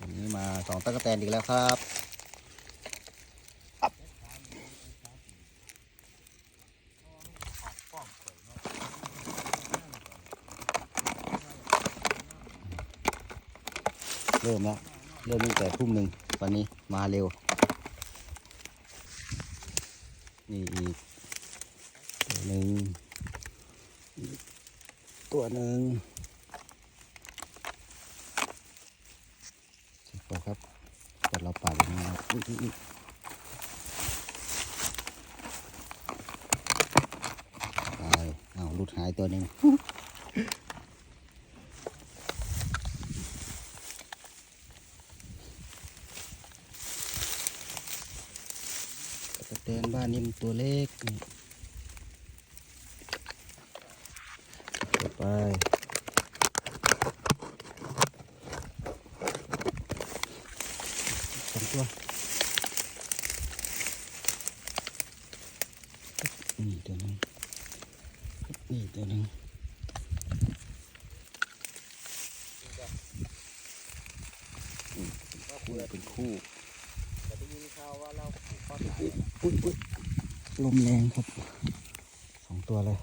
วันนี้มาสองตะกแตนอีกแล้วครับเริ่มแล้วเริ่มตั้งแต่ทุ่มหนึ่งวันนี้มาเร็ว นี่อีกตัวหนึ่งตัวหนึ่ง เสร็จแล้วครับแต่เราปาดอย่างนี้ครับอุ๊ยอุ๊ยตายอ้าวหลุดหายตัวหนึ่งตะแตนบ้านนี้มันตัวเล็กไป สอง ตัวนี่ตัวหนึงนี่ตัวหนึงอืมเป็นคู่เป็นคู่จะได้ยินข่าวว่าเราผูกคอตายอุ้ยอุ้ยลมแรงครับสองตัวเลย